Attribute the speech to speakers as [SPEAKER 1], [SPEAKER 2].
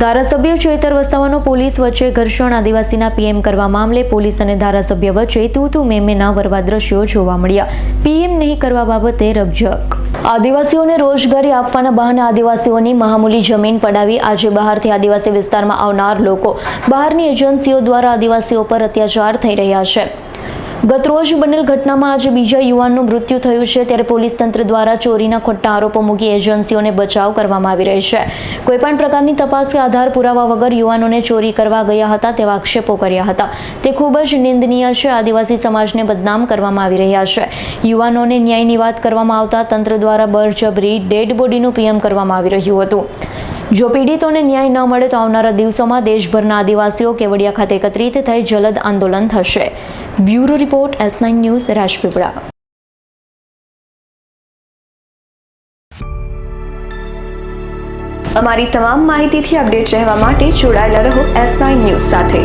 [SPEAKER 1] ધારાસભ્ય ચેતર વસાવાનો પોલીસ વચ્ચે ઘર્ષણ. આદિવાસીના પીએમ કરવા મામલે પોલીસ અને ધારાસભ્ય વચ્ચે તું તું મેમે ના વરવા દ્રશ્યો જોવા મળ્યા. પીએમ નહીં કરવા બાબતે રકઝક. આદિવાસીઓને રોજગારી આપવાના બહાને આદિવાસીઓની મહામૂલી જમીન પડાવી આજે બહારથી આદિવાસી વિસ્તારમાં આવનાર લોકો. બહારની એજન્સીઓ દ્વારા આદિવાસીઓ પર અત્યાચાર થઈ રહ્યા છે. ગતરોજ બનેલ ઘટનામાં આજે બીજા યુવાનનું મૃત્યુ થયું છે. ત્યારે પોલીસ તંત્ર દ્વારા ચોરીના ખોટા આરોપો મૂકી એજન્સીઓને બચાવ કરવામાં આવી રહી છે. કોઈપણ પ્રકારની તપાસ કે આધાર પુરાવા વગર યુવાનોને ચોરી કરવા ગયા હતા તેવા આક્ષેપો કર્યા હતા. તે ખૂબ જ નિંદનીય છે. આદિવાસી સમાજને બદનામ કરવામાં આવી રહ્યા છે. યુવાનોને ન્યાયની વાત કરવામાં આવતા તંત્ર દ્વારા બળજબરી, ડેડ બોડીનું પીએમ કરવામાં આવી રહ્યું હતું. જો પીડિતોને ન્યાય ન મળે તો આવનારા દિવસોમાં દેશભરના આદિવાસીઓ કેવડિયા ખાતે એકત્રિત થઈ જલદ આંદોલન થશે. Bureau report, S nine news, Rajpipla.
[SPEAKER 2] અમારી તમામ માહિતીથી અપડેટ રહેવા માટે જોડાયેલા રહો એસ નાઇન ન્યૂઝ સાથે.